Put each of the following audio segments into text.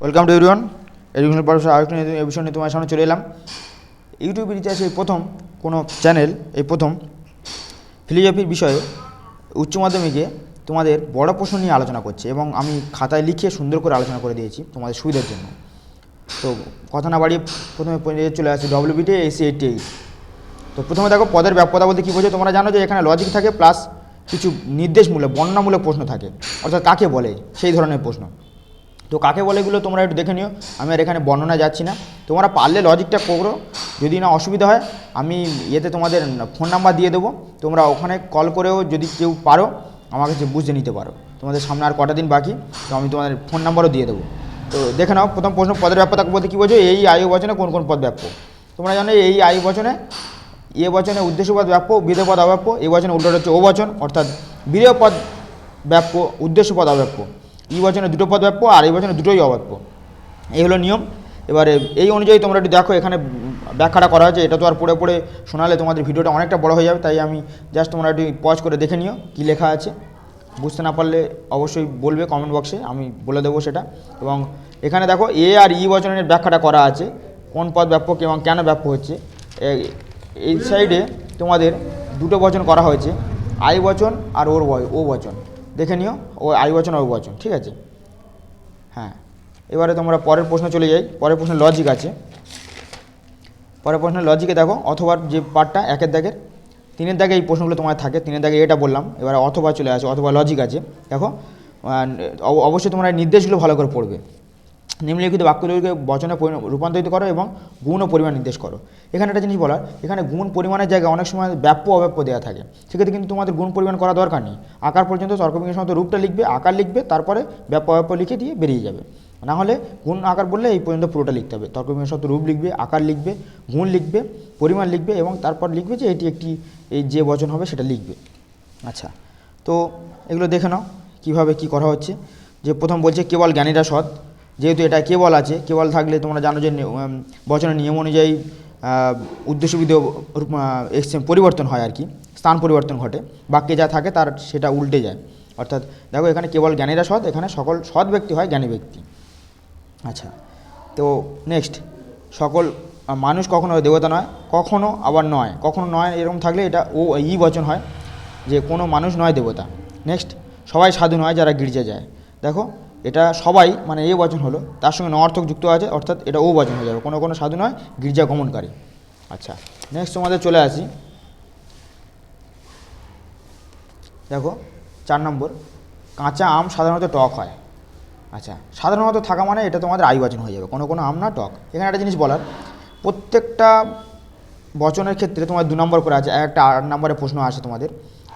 Welcome to everyone education পড়াশোনা আরেকটি নতুন এপিসোড নিয়ে তোমার সামনে চলে এলাম। ইউটিউবের ইতিহাসে এই প্রথম কোনো চ্যানেল এই প্রথম ফিলোজফির বিষয়ে উচ্চ মাধ্যমিকে তোমাদের বড় প্রশ্ন নিয়ে আলোচনা করছে এবং আমি খাতায় লিখে সুন্দর করে আলোচনা করে দিয়েছি তোমাদের সুবিধার জন্য। তো কথা না বাড়িয়ে প্রথমে চলে আসছে ডব্লিউবিটি এসি এইটটি এইট তো প্রথমে দেখো, পদের ব্যাপকতা বলতে কী বোঝে তোমরা জানো যে এখানে লজিক থাকে প্লাস কিছু নির্দেশমূলক, বর্ণনামূলক প্রশ্ন থাকে। অর্থাৎ কাকে বলে? সেই ধরনের প্রশ্ন। তো কাকে বলে এগুলো তোমরা একটু দেখে নিও। আমি আর এখানে বর্ণনা যাচ্ছি না। তোমরা পারলে লজিকটা করো। যদি না অসুবিধা হয়, আমি ইয়েতে তোমাদের ফোন নাম্বার দিয়ে দেবো। তোমরা ওখানে কল করেও যদি কেউ পারো আমার কাছে বুঝে নিতে পারো। তোমাদের সামনে আর কটা দিন বাকি, তো আমি তোমাদের ফোন নাম্বারও দিয়ে দেবো। তো দেখে নাও, প্রথম প্রশ্ন, পদের ব্যাপ্যতা বলতে কী বোঝো? এই আয়ু বচনে কোন কোন পদ ব্যাপ্য তোমরা জানো এই আয়ু বচনে, এ বচনে উদ্দেশ্যপদ ব্যাপ্য বিধেয়পদ অব্যাপ্য এ বচনে উল্টো হচ্ছে ও বচন অর্থাৎ বিধেয়পদ ব্যাপ্য উদ্দেশ্যপদ অব্যাপ্য ই বচনে দুটো পদ ব্যাপ্য আর এই বচনে দুটোই অব্যাপ্য। এই হলো নিয়ম। এবারে এই অনুযায়ী তোমরা একটু দেখো, এখানে ব্যাখ্যাটা করা হয়েছে, এটা তো আর পড়ে পড়ে শোনালে তোমাদের ভিডিওটা অনেকটা বড় হয়ে যাবে, তাই আমি জাস্ট তোমরা একটু পজ করে দেখে নিও কী লেখা আছে। বুঝতে না পারলে অবশ্যই বলবে কমেন্ট বক্সে আমি বলে দেবো সেটা। এবং এখানে দেখো, এ আর ই বচনের ব্যাখ্যাটা করা আছে, কোন পদ ব্যাপক এবং কেন ব্যাপ্য হচ্ছে। এই সাইডে তোমাদের দুটো বচন করা হয়েছে, আই বচন আর ওর ও বচন। দেখে নিও, ও আই বচন ঠিক আছে? হ্যাঁ। এবারে তোমরা পরের প্রশ্ন চলে যাই। পরের প্রশ্নে লজিক আছে। পরের প্রশ্নের লজিকে দেখো, অথবা যে পার্টটা একের দাগের, তিনের দাগে এই প্রশ্নগুলো তোমার থাকে, তিনের দাগে এটা বললাম, এবারে অথবা চলে আসে, অথবা লজিক আছে। দেখো অবশ্যই তোমরা নির্দেশগুলো ভালো করে পড়বে। নিম্নলিখিত বাক্যগুলিকে বচনে রূপান্তরিত করো এবং গুণ ও পরিমাণ নির্দেশ করো। এখানে একটা জিনিস বলার, এখানে গুণ পরিমাণের জায়গায় অনেক সময় ব্যাপ্য অব্যাপ্য দেওয়া থাকে। সেক্ষেত্রে কিন্তু তোমাদের গুণ পরিমাণ করা দরকার নেই। আকার পর্যন্ত তর্কবিজ্ঞান মতো রূপটা লিখবে, আকার লিখবে, তারপরে ব্যাপ্য অব্যাপ্য লিখে দিয়ে বেরিয়ে যাবে। না হলে গুণ আকার বললে এই পর্যন্ত পুরোটা লিখতে হবে। তর্কবিজ্ঞান শব্দ রূপ লিখবে, আকার লিখবে, গুণ লিখবে, পরিমাণ লিখবে এবং তারপর লিখবে যে এটি একটি, এই যে বচন হবে সেটা লিখবে। আচ্ছা তো এগুলো দেখে নাও কীভাবে কী করা হচ্ছে। যে প্রথম বলছে কেবল জ্ঞানীরা সৎ। যেহেতু এটা কেবল আছে, কেবল থাকলে তোমরা জানো যে বচনের নিয়ম অনুযায়ী উদ্দেশ্যবিধ পরিবর্তন হয় আর কি, স্থান পরিবর্তন ঘটে। বাক্যে যা থাকে তার সেটা উল্টে যায়। অর্থাৎ দেখো, এখানে কেবল জ্ঞানীরা সৎ, এখানে সকল সৎ ব্যক্তি হয় জ্ঞানী ব্যক্তি। আচ্ছা তো নেক্সট সকল মানুষ কখনো দেবতা নয়, কখনো আবার নয়। কখনো নয় এরকম থাকলে এটা ও, ই বচন হয় যে কোনো মানুষ নয় দেবতা। নেক্সট সবাই সাধু নয় যারা গির্জা যায়। দেখো এটা সবাই মানে এ বচন হলো, তার সঙ্গে ন অর্থক যুক্ত আছে, অর্থাৎ এটা ও বচন হয়ে যাবে, কোনো কোনো সাধু নয়, গির্জা গমনকারী। আচ্ছা নেক্সট তোমাদের চলে আসি। দেখো, চার নম্বর, কাঁচা আম সাধারণত টক হয়। আচ্ছা সাধারণত থাকা মানে এটা তোমাদের আই বচন হয়ে যাবে, কোনো কোনো আম না, টক। এখানে একটা জিনিস বলার, প্রত্যেকটা বচনের ক্ষেত্রে তোমার দু নম্বর করে আছে, একটা আট নম্বরে প্রশ্ন আসে তোমাদের।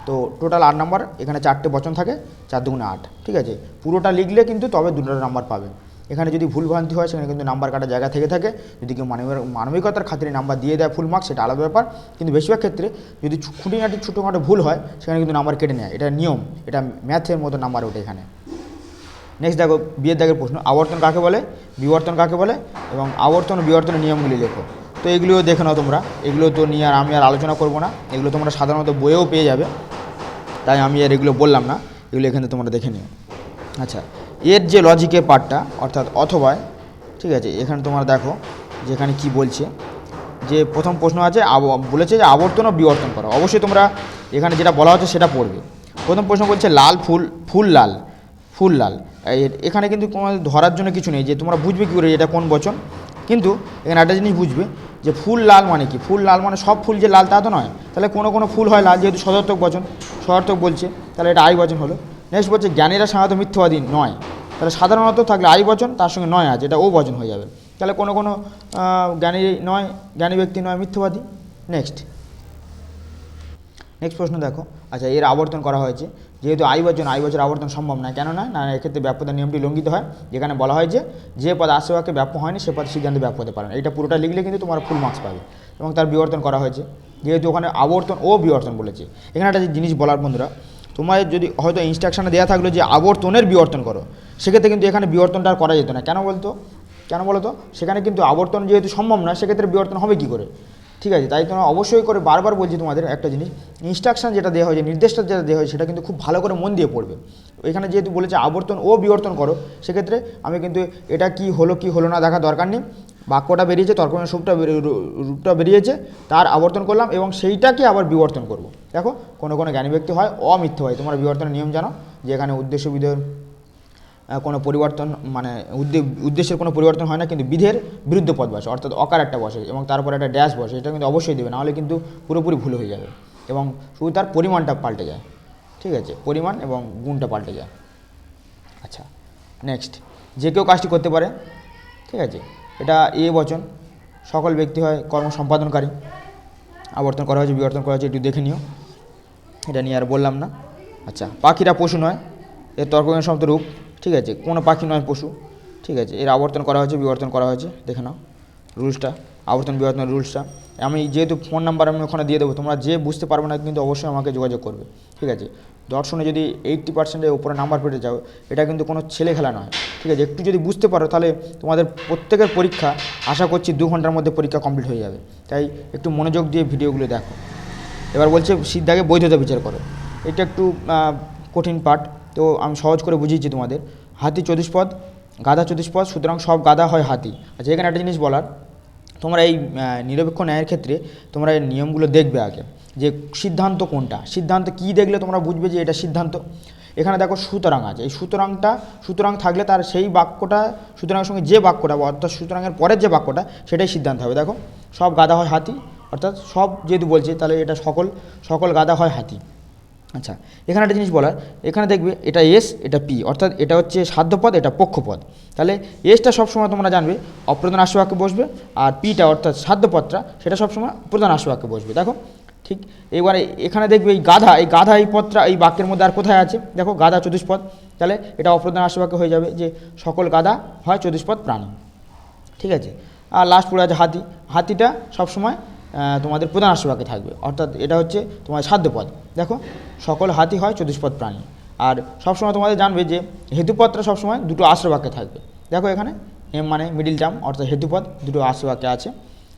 তো টোটাল আট নম্বর এখানে চারটে বচন থাকে, চার দুগুণে আট, ঠিক আছে? পুরোটা লিখলে কিন্তু তবে দুটো নাম্বার পাবে এখানে যদি ভুল ভ্রান্তি হয়, সেখানে কিন্তু নাম্বার কাটার জায়গা থেকে থাকে। যদি কেউ মানবিক, মানবিকতার খাতিরে নাম্বার দিয়ে দেয় ফুল মার্কস সেটা আলাদা ব্যাপার। কিন্তু বেশিরভাগ ক্ষেত্রে যদি খুঁটিনাটি, ছোটোখাটো ভুল হয়, সেখানে কিন্তু নাম্বার কেটে নেয়। এটা নিয়ম, এটা ম্যাথের মতো নাম্বার ওঠে এখানে। নেক্সট দেখো, বিয়ের দাগের প্রশ্ন। আবর্তন কাকে বলে? বিবর্তন কাকে বলে? এবং আবর্তন ও বিবর্তনের নিয়মগুলি লেখো। তো এগুলিও দেখে নাও তোমরা। এগুলো তো নিয়ে আর আমি আর আলোচনা করব না। এগুলো তোমরা সাধারণত বইয়েও পেয়ে যাবে। তাই আমি আর এগুলো বললাম না। এগুলো এখানে তোমরা দেখে নিও। আচ্ছা এর যে লজিকের পার্টটা অর্থাৎ অথবা, ঠিক আছে, এখানে তোমরা দেখো যেখানে কি বলছে। যে প্রথম প্রশ্ন আছে বলেছে যে আবর্তন ও বিবর্তন করো। অবশ্যই তোমরা এখানে যেটা বলা হচ্ছে সেটা পড়বে। প্রথম প্রশ্ন বলছে, লাল ফুল ফুল লাল ফুল লাল। এখানে কিন্তু তোমার ধরার জন্য কিছু নেই। যে তোমরা বুঝবে কী করে এটা কোন বচন? কিন্তু এখানে একটা জিনিস বুঝবে যে ফুল লাল মানে কি? ফুল লাল মানে সব ফুল যে লাল তা তো নয়। তাহলে কোনো কোনো ফুল হয় লাল, যেহেতু সদর্থক বচন, সদর্থক বলছে, তাহলে এটা আই বচন হলো। নেক্সট বলছে, জ্ঞানীরা সাধারণত মিথ্যাবাদী নয়। তাহলে সাধারণত থাকলে আই বচন, তার সঙ্গে নয় আছে, এটা ও বচন হয়ে যাবে। তাহলে কোনো কোনো জ্ঞানী নয়, জ্ঞানী ব্যক্তি নয়, মিথ্যাবাদী। নেক্সট নেক্সট প্রশ্ন দেখো। আচ্ছা এর আবর্তন করা হয়েছে। যেহেতু আই বচন আই বছর আবর্তন সম্ভব নয়, কেন না না, এক্ষেত্রে ব্যাপ্যতার নিয়মটি লঙ্ঘিত হয়। যেখানে বলা হয় যে যে পদ আশেপাকে ব্যাপ্য হয়নি, সে পদ সিদ্ধান্ত ব্যাপ হতে পারে না। এটা পুরোটা লিখলে কিন্তু তোমার ফুল মার্কস পাবে এবং তার বিবর্তন করা হয়েছে। যেহেতু ওখানে আবর্তন ও বিবর্তন বলেছে। এখানে একটা জিনিস বলার বন্ধুরা তোমার যদি হয়তো ইনস্ট্রাকশনে দেওয়া থাকল যে আবর্তনের বিবর্তন করো, সেক্ষেত্রে কিন্তু এখানে বিবর্তনটা আর করা যেত না। কেন বলতো? কেন বলতো? সেখানে কিন্তু আবর্তন যেহেতু সম্ভব না সেক্ষেত্রে বিবর্তন হবে কী করে? ঠিক আছে, তাই তোমরা অবশ্যই করে বারবার বলছি তোমাদের একটা জিনিস ইনস্ট্রাকশন যেটা দেওয়া হয়েছে নির্দেশটা যেটা দেওয়া হয়েছে সেটা কিন্তু খুব ভালো করে মন দিয়ে পড়বে। এখানে যেহেতু বলেছে আবর্তন ও বিবর্তন করো, সেক্ষেত্রে আমি কিন্তু এটা কি হলো কি হলো না দেখা দরকার নেই। বাক্যটা বেরিয়েছে তর্কমান রূপটা বেরিয়ে- রূপটা বেরিয়েছে, তার আবর্তন করলাম এবং সেইটাকে আবার বিবর্তন করব। দেখো, কোনো কোনো জ্ঞানী ব্যক্তি হয়, অমিথ্য হয়, তোমরা বিবর্তনের নিয়ম জানো, যে এখানে উদ্দেশ্য বিধেয় কোনো পরিবর্তন মানে উদ্দে- উদ্দেশ্যের কোনো পরিবর্তন হয় না, কিন্তু বিধের বিরুদ্ধ পদ বসে, অর্থাৎ অকার একটা বসে এবং তারপর একটা ড্যাশ বসে, এটা কিন্তু অবশ্যই দেবে, নাহলে কিন্তু পুরোপুরি ভুল হয়ে যাবে এবং শুধু তার পরিমাণটা পাল্টে যায়, ঠিক আছে? পরিমাণ এবং গুণটা পাল্টে যায়। আচ্ছা নেক্সট যে কেউ কাজটি করতে পারে, ঠিক আছে? এটা এ বচন, সকল ব্যক্তি হয় কর্ম সম্পাদনকারী, আবর্তন করা হয়েছে, বিবর্তন করা হয়েছে, একটু দেখে নিও, এটা নিয়ে আর বললাম না। আচ্ছা পাখিরা পশু নয়, এর তর্কজ্ঞান শব্দ রূপ। ঠিক আছে? কোনো পাখি নয়, পশু। ঠিক আছে? এর আবর্তন করা হয়েছে, বিবর্তন করা হয়েছে। দেখে নাও রুলসটা। আবর্তন বিবর্তন রুলসটা। আমি যেহেতু ফোন নাম্বার আমি ওখানে দিয়ে দেবো, তোমরা যে বুঝতে পারবে না কিন্তু অবশ্যই আমাকে যোগাযোগ করবে। ঠিক আছে? দর্শনে যদি এইট্টি পার্সেন্টের উপরে নাম্বার পেতে যাও এটা কিন্তু কোনো ছেলে খেলা নয়। ঠিক আছে? একটু যদি বুঝতে পারো, তাহলে তোমাদের প্রত্যেকের পরীক্ষা, আশা করছি দু ঘণ্টার মধ্যে পরীক্ষা কমপ্লিট হয়ে যাবে। তাই একটু মনোযোগ দিয়ে ভিডিওগুলো দেখো। এবার বলছে সিদ্ধাকে বৈধতা বিচার করো। এটা একটু কঠিন পাঠ তো আমি সহজ করে বুঝিয়েছি তোমাদের। হাতি চতুষ্পদ, গাধা চতুষ্পদ, সুতরাং সব গাধা হয় হাতি। আচ্ছা এখানে একটা জিনিস বলার। তোমরা এই নিরপেক্ষ ন্যায়ের ক্ষেত্রে তোমরা এই নিয়মগুলো দেখবে আগে। যে সিদ্ধান্ত কোনটা? সিদ্ধান্ত কী দেখলে তোমরা বুঝবে যে এটা সিদ্ধান্ত? এখানে দেখো সুতরাং আছে। এই সুতরাংটা, সুতরাং থাকলে তার সেই বাক্যটা, সুতরাংয়ের সঙ্গে যে বাক্যটা অর্থাৎ সুতরাংয়ের পরের যে বাক্যটা, সেটাই সিদ্ধান্ত হবে। দেখো, সব গাধা হয় হাতি, অর্থাৎ সব যেহেতু বলছে, তাহলে এটা সকল সকল গাধা হয় হাতি। আচ্ছা এখানে একটা জিনিস বলার, এখানে দেখবে এটা এস এটা পি অর্থাৎ এটা হচ্ছে সাধ্যপদ, এটা পক্ষপদ। তাহলে এসটা সবসময় তোমরা জানবে, অপ্রধান আশ্বাক্যে বসবে, আর পিটা অর্থাৎ সাধ্যপদটা, সেটা সবসময় প্রধান আশ্বাক্যে বসবে, দেখো। ঠিক, এবারে এখানে দেখবে এই গাধা এই গাধা এই পদটা এই বাক্যের মধ্যে আর কোথায় আছে? দেখো, গাধা চতুষ্পদ, তাহলে এটা অপ্রধান আশ্বাক্য হয়ে যাবে যে সকল গাধা হয় চতুষ্পদ প্রাণী। ঠিক আছে, আর লাস্ট পড়ে আছে হাতি। হাতিটা সবসময় তোমাদের প্রধান আশ্রবাকে থাকবে। অর্থাৎ এটা হচ্ছে তোমার সাধ্যপদ দেখো, সকল হাতি হয় চতুষ্পদ প্রাণী। আর সবসময় তোমাদের জানবে যে হেতুপদটা সবসময় দুটো আশ্রবাক্যে থাকবে। দেখো এখানে, এম মানে মিডিল টার্ম অর্থাৎ হেতুপদ দুটো আশ্রবাক্যে আছে।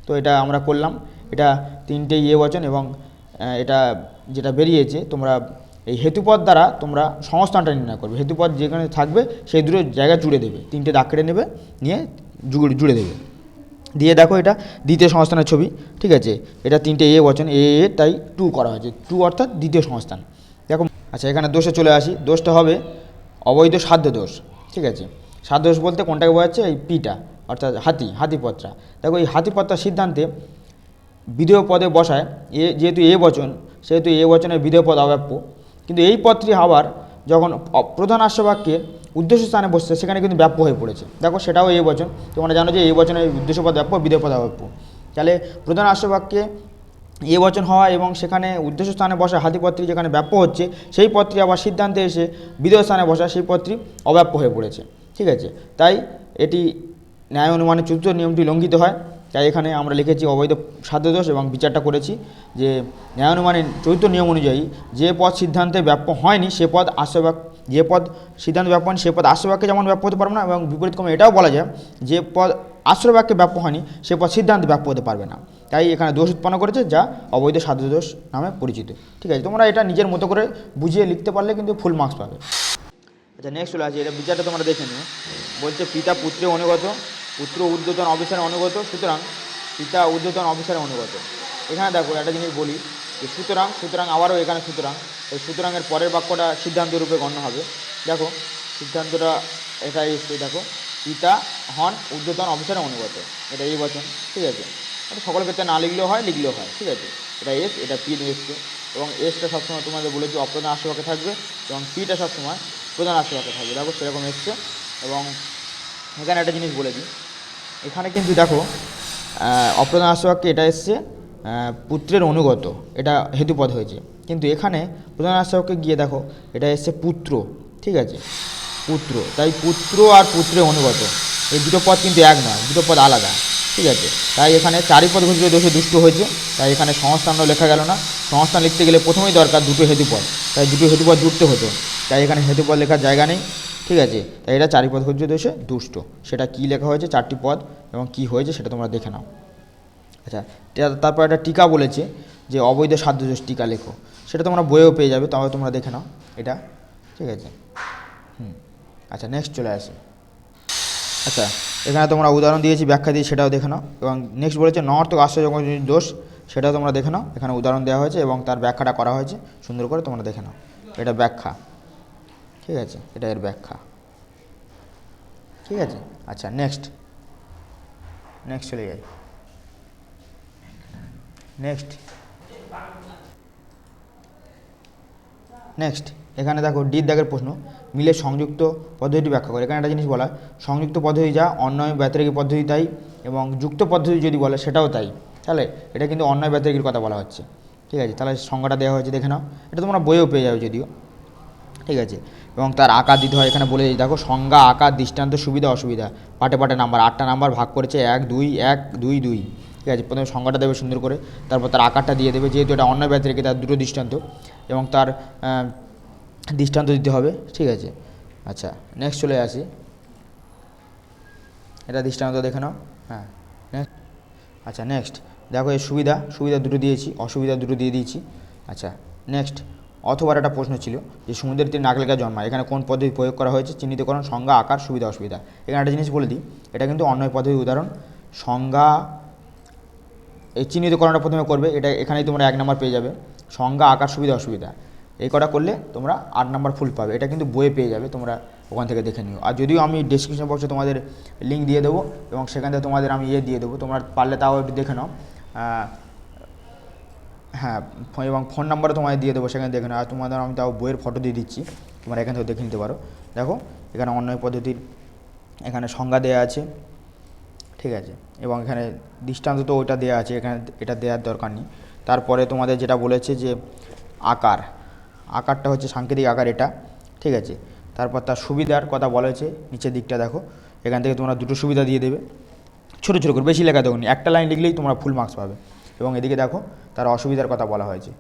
তো এটা আমরা করলাম। এটা তিনটে ইয়ে বচন এবং এটা যেটা বেরিয়েছে, তোমরা এই হেতুপদ দ্বারা তোমরা সংস্থানটা নির্ণয় করবে। হেতুপদ যেখানে থাকবে, সেই দুটো জায়গা জুড়ে দেবে। তিনটে দাগ কেটে নেবে, নিয়ে জুড়ে জুড়ে দেবে। দিয়ে দেখো এটা দ্বিতীয় সংস্থানের ছবি, ঠিক আছে? এটা তিনটে এ বচন, এ এ, তাই টু করা হয়েছে, টু অর্থাৎ দ্বিতীয় সংস্থান। দেখো আচ্ছা এখানে দোষে চলে আসি, দোষটা হবে অবৈধ সাধ্য দোষ, ঠিক আছে? সাধ্য দোষ বলতে কোনটাকে বোঝাচ্ছে? এই পিটা, অর্থাৎ হাতি হাতিপত্রা দেখো, এই হাতিপত্রার সিদ্ধান্তে বিধেয় পদে বসায়, এ যেহেতু এ বচন, সেহেতু এ বচনের বিধেয় পদ অব্যাপ্য। কিন্তু এই পদটি আবার যখন প্রধান আশ্রবাক্যের উদ্দেশ্য স্থানে বসছে, সেখানে কিন্তু ব্যাপ্য হয়ে পড়েছে। দেখো সেটাও এই বচন, তোমরা জানো যে এই বচনের উদ্দেশ্য পদ ব্যাপ্য বিধেয় পদ অব্যাপ্য তাহলে প্রধান আশ্রবাক্যে এ বচন হওয়া এবং সেখানে উদ্দেশ্য স্থানে বসা হাতিপত্রী যেখানে ব্যাপ্য হচ্ছে, সেই পত্রী আবার সিদ্ধান্তে এসে বিধেয় স্থানে বসা সেই পত্রী অব্যাপ্য হয়ে পড়েছে। ঠিক আছে? তাই এটি ন্যায় অনুমানের চতুর্থ নিয়মটি লঙ্ঘিত হয়। তাই এখানে আমরা লিখেছি অবৈধ সাধ্যদোষ এবং বিচারটা করেছি যে ন্যায় অনুমানের চতুর্থ নিয়ম অনুযায়ী যে পদ সিদ্ধান্তে ব্যাপ্য হয়নি, সে পদ আশ্রবাক যে পদ সিদ্ধান্ত ব্যাপ্য হয়নি, সে পদ আশ্রবাক্যে যেমন ব্যাপ্য হতে পারবে না এবং বিপরীত ক্রমে এটাও বলা যায় যে পদ আশ্রবাক্যে ব্যাপ্য হয়নি, সে পদ সিদ্ধান্তে ব্যাপ্য হতে পারবে না। তাই এখানে দোষ উৎপন্ন করেছে যা অবৈধ সাধ্যদোষ নামে পরিচিত। ঠিক আছে, তোমরা এটা নিজের মতো করে বুঝিয়ে লিখতে পারলে কিন্তু ফুল মার্কস পাবে। আচ্ছা নেক্সট চলে আসি, এটা বিচারটা তোমরা দেখে নিও। বলছে পিতা পুত্রে অনুগত পুত্র ঊর্ধ্বতন অফিসারে অনুগত, সুতরাং পিতা ঊর্ধ্বতন অফিসারে অনুগত। এখানে দেখো, একটা জিনিস বলি, যে সুতরাং সুতরাং আবারও এখানে সুতরাং, এই সুতরাংয়ের পরের বাক্যটা সিদ্ধান্ত রূপে গণ্য হবে। দেখো, সিদ্ধান্তটা এটা এসছে, দেখো, পিতা হন ঊর্ধ্বতন অফিসারে অনুগত। এটা এই বচন, ঠিক আছে? এটা সকল ক্ষেত্রে না লিখলেও হয় লিখলেও হয়, ঠিক আছে? এটা এস, এটা পি এসছে। এবং এসটা সবসময় তোমাদের বলেছি অপ্রধান আশ্রবাকে থাকবে, এবং পিটা সবসময় প্রধান আশ্রবাকে থাকবে। দেখো, সেরকম এসছে। এবং এখানে একটা জিনিস বলে দিই। এখানে কিন্তু দেখো অপ্রধান আশ্রবাক্যে এটা এসছে? পুত্রের অনুগত, এটা হেতুপদ হয়েছে। কিন্তু এখানে প্রধান আশ্রবাক্যে গিয়ে দেখো, এটা এসছে পুত্র, ঠিক আছে? পুত্র, তাই পুত্র আর পুত্রের অনুগত, এই দুটো পদ কিন্তু এক নয়, দুটো পদ আলাদা, ঠিক আছে? তাই এখানে চারিপদ ঘটিত দোষে দুষ্ট হয়েছে, তাই এখানে সংস্থানও লেখা গেল না। সংস্থান লিখতে গেলে প্রথমেই দরকার দুটো হেতুপদ, তাই দুটো হেতুপদ জুড়তে হতো, তাই এখানে হেতুপদ লেখার জায়গা নেই। ঠিক আছে? তাই এটা চারিপদ ঘটিত দোষে দুষ্ট। সেটা কী লেখা হয়েছে? চারটি পদ। এবং কী হয়েছে সেটা তোমরা দেখে নাও। আচ্ছা তারপর একটা টিকা বলেছে যে অবৈধ সাধ্যদোষ টিকা লেখো। সেটা তোমরা বইয়েও পেয়ে যাবে তবে তোমরা দেখে নাও এটা। ঠিক আছে? হুম। আচ্ছা নেক্সট চলে আসি। আচ্ছা এখানে তোমরা উদাহরণ দিয়েছি, ব্যাখ্যা দিয়ে সেটাও দেখে নাও। এবং নেক্সট বলেছে নর্থ আশ্চর্য দোষ, সেটাও তোমরা দেখে নাও। এখানে উদাহরণ দেওয়া হয়েছে এবং তার ব্যাখ্যাটা করা হয়েছে। সুন্দর করে তোমরা দেখে নাও। এটা ব্যাখ্যা। ঠিক আছে, এটা এর ব্যাখ্যা। ঠিক আছে? আচ্ছা নেক্সট নেক্সট চলে যাই। নেক্সট নেক্সট এখানে দেখো, ডির দাগের প্রশ্ন। মিলে সংযুক্ত পদ্ধতিটি ব্যাখ্যা করে। এখানে একটা জিনিস বলা, সংযুক্ত পদ্ধতি যা, অন্যয়, ব্যতিরেকী পদ্ধতি তাই, এবং যুক্ত পদ্ধতি যদি বলে, সেটাও তাই। তাহলে এটা কিন্তু অন্যয়, ব্যতিরেকীর কথা বলা হচ্ছে। ঠিক আছে? তাহলে সংজ্ঞাটা দেওয়া হয়েছে, দেখে নাও। এটা তোমরা বইয়েও পেয়ে যাবে যদিও। ঠিক আছে। এবং তার আকার দিতে হয়, এখানে বলে দেখো, সংজ্ঞা, আকার, দৃষ্টান্ত, সুবিধা, অসুবিধা। পাটে পাটে নাম্বার, আটটা নাম্বার ভাগ করেছে এক, দুই এক, দুই দুই। ঠিক আছে, প্রথমে সংজ্ঞাটা দেবে সুন্দর করে, তারপর তার আকারটা দিয়ে দেবে, যেহেতু এটা অন্য ব্যাচ রেখে তার দুটো দৃষ্টান্ত, এবং তার দৃষ্টান্ত দিতে হবে, ঠিক আছে। আচ্ছা নেক্সট চলে আসি। এটা দৃষ্টান্ত দেখে নাও হ্যাঁ নেক্সট আচ্ছা নেক্সট দেখো, এর সুবিধা সুবিধা দুটো দিয়েছি, অসুবিধা দুটো দিয়ে দিয়েছি। আচ্ছা নেক্সট অথবা একটা প্রশ্ন ছিল যে সমুদ্রের তীরে নাগলেকা জন্মায়, এখানে কোন পদ্ধতি প্রয়োগ করা হয়েছে? চিহ্নিতকরণ, সংজ্ঞা, আকার, সুবিধা, অসুবিধা। এখানে একটা জিনিস বলে দিই, এটা কিন্তু অন্য পদ্ধতির উদাহরণ। সংজ্ঞা, এই চিহ্নিতকরণটা প্রথমে করবে, এটা এখানেই তোমরা এক নম্বর পেয়ে যাবে। সংজ্ঞা, আকার, সুবিধা, অসুবিধা। এই কটা করলে তোমরা আট নাম্বার ফুল পাবে। এটা কিন্তু বইয়ে পেয়ে যাবে, তোমরা ওখান থেকে দেখে নিও। আর যদিও আমি ডিসক্রিপশন বক্সে তোমাদের লিঙ্ক দিয়ে দেবো এবং সেখান থেকে তোমাদের আমি ইয়ে দিয়ে দেবো, তোমরা পারলে তাও একটু দেখে নাও। হ্যাঁ এবং ফোন নাম্বারও তোমায় দিয়ে দেবো, সেখানে দেখে আর তোমাদের আমি তাও বইয়ের ফটো দিয়ে দিচ্ছি, তোমরা এখান থেকে দেখে নিতে পারো। দেখো, এখানে অন্য পদ্ধতির এখানে সংজ্ঞা দেওয়া আছে, ঠিক আছে? এবং এখানে দৃষ্টান্ত তো ওইটা দেওয়া আছে, এখানে এটা দেওয়ার দরকার নেই। তারপরে তোমাদের যেটা বলেছে যে আকার, আকারটা হচ্ছে সাংকেতিক আকার এটা, ঠিক আছে? তারপর তার সুবিধার কথা বলা হয়েছে, নিচের দিকটা দেখো। এখান থেকে তোমরা দুটো সুবিধা দিয়ে দেবে। ছোটো ছোটো করে, বেশি লেখা দেবো একটা লাইন লিখলেই তোমরা ফুল মার্কস পাবে। এবং এদিকে দেখো তার অসুবিধার কথা বলা হয়েছে।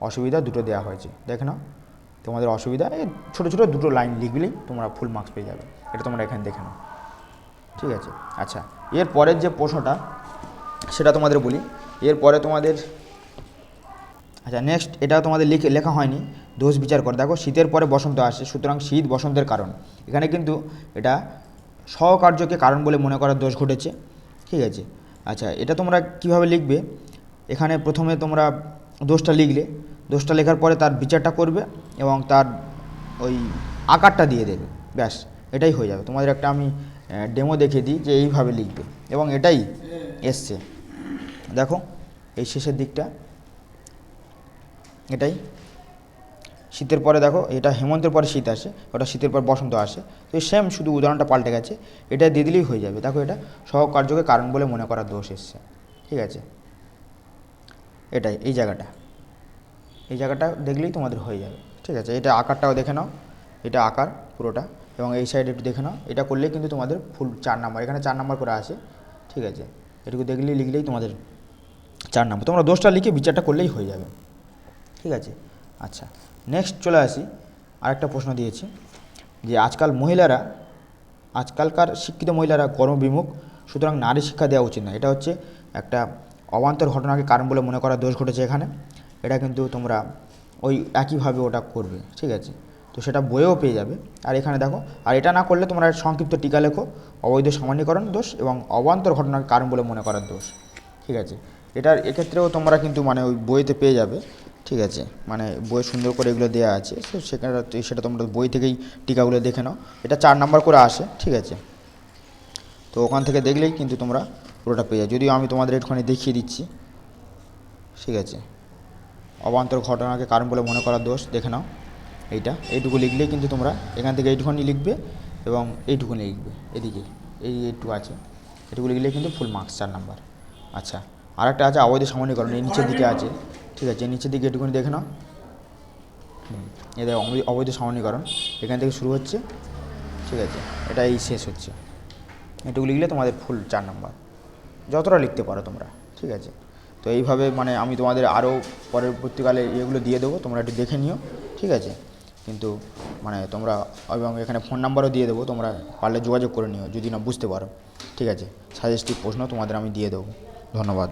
অসুবিধা দুটো দেওয়া হয়েছে। দেখে নাও, তোমাদের অসুবিধা, এই ছোটো ছোটো দুটো লাইন লিখলেই তোমরা ফুল মার্কস পেয়ে যাবে। এটা তোমরা এখানে দেখে নাও। ঠিক আছে? আচ্ছা এর পরের যে প্রশ্নটা, সেটা তোমাদের বলি। এরপরে তোমাদের আচ্ছা নেক্সট এটা তোমাদের লিখে, লেখা হয়নি। দোষ বিচার করে। দেখো, শীতের পরে বসন্ত আসে সুতরাং শীত বসন্তের কারণ। এখানে কিন্তু এটা সহকার্যকে কারণ বলে মনে করার দোষ ঘটেছে। ঠিক আছে? আচ্ছা এটা তোমরা কীভাবে লিখবে? এখানে প্রথমে তোমরা দোষটা লিখলে। দোষটা লেখার পরে তার বিচারটা করবে এবং তার ওই আকারটা দিয়ে দেবে। ব্যাস, এটাই হয়ে যাবে। তোমাদের একটা আমি ডেমো দেখিয়ে দিই যে এইভাবে লিখবে। এবং এটাই এসছে। দেখো, এই শেষের দিকটা। এটাই। শীতের পরে দেখো, এটা হেমন্তের পরে শীত আসে, ওটা শীতের পর বসন্ত আসে। তো সেম শুধু উদাহরণটা পাল্টে গেছে। এটা দিয়ে দিলেই হয়ে যাবে। দেখো এটা সহকার্যকে কারণ বলে মনে করার দোষ এসছে। ঠিক আছে? এটাই, এই জায়গাটা। এই জায়গাটা দেখলেই তোমাদের হয়ে যাবে। ঠিক আছে, এটা আকারটাও দেখে নাও। এটা আকার পুরোটা। এবং এই সাইডে একটু দেখে নাও। এটা করলেই কিন্তু তোমাদের ফুল চার নাম্বার এখানে চার নাম্বার করে আছে। ঠিক আছে, এটুকু দেখলেই, লিখলেই তোমাদের চার নাম্বার তোমরা দোষটা লিখে বিচারটা করলেই হয়ে যাবে। ঠিক আছে আচ্ছা। নেক্সট চলে আসি। আরেকটা প্রশ্ন দিয়েছি। যে আজকাল মহিলারা, আজকালকার শিক্ষিত মহিলারা কর্মবিমুখ, সুতরাং নারী শিক্ষা দেওয়া উচিত না এটা হচ্ছে একটা অবান্তর ঘটনাকে কারণ বলে মনে করা দোষ ঘটেছে এখানে। এটা কিন্তু তোমরা ওই একইভাবে ওটা করবে, ঠিক আছে? তো সেটা বইয়েও পেয়ে যাবে। আর এখানে দেখো, আর এটা না করলে তোমরা সংক্ষিপ্ত টিকা লেখো, অবৈধ সামান্যীকরণ দোষ এবং অবান্তর ঘটনাকে কারণ বলে মনে করার দোষ, ঠিক আছে? এটার এক্ষেত্রেও তোমরা কিন্তু মানে ওই বইতে পেয়ে যাবে, ঠিক আছে? মানে বই সুন্দর করে এগুলো দেওয়া আছে তো সেখানে সেটা তোমরা বই থেকেই টিকাগুলো দেখে নাও। এটা চার নাম্বার করে আসে, ঠিক আছে? তো ওখান থেকে দেখলেই কিন্তু তোমরা পুরোটা পেয়ে যাবে যদিও আমি তোমাদের একটুখানি দেখিয়ে দিচ্ছি। ঠিক আছে। অবান্তর ঘটনাকে কারণ বলে মনে করার দোষ, দেখে নাও। এইটা, এইটুকু লিখলেই কিন্তু তোমরা এখান থেকে এইটুখানি লিখবে এবং এইটুকুনি লিখবে। এদিকে, এই একটু আছে। এটুকু লিখলেই কিন্তু ফুল মার্কস চার নাম্বার আচ্ছা আরেকটা আছে, অবৈধ সামান্যীকরণ এই নিচের দিকে আছে। ঠিক আছে, নিচের দিকে এটুকুনি দেখে নাও। হুম, এ দেখো অবৈধ সামান্যীকরণ এখান থেকে শুরু হচ্ছে। ঠিক আছে এটা এই শেষ হচ্ছে। এটুকু লিখলে তোমাদের ফুল চার নাম্বার যতটা লিখতে পারো তোমরা, ঠিক আছে? তো এইভাবে মানে আমি তোমাদের আরও পরবর্তীকালে ইয়েগুলো দিয়ে দেবো, তোমরা একটু দেখে নিও, ঠিক আছে? কিন্তু মানে তোমরা এবং এখানে ফোন নাম্বারও দিয়ে দেবো, তোমরা পারলে যোগাযোগ করে নিও, যদি না বুঝতে পারো, ঠিক আছে? সাজেস্টিভ প্রশ্ন তোমাদের আমি দিয়ে দেবো। ধন্যবাদ।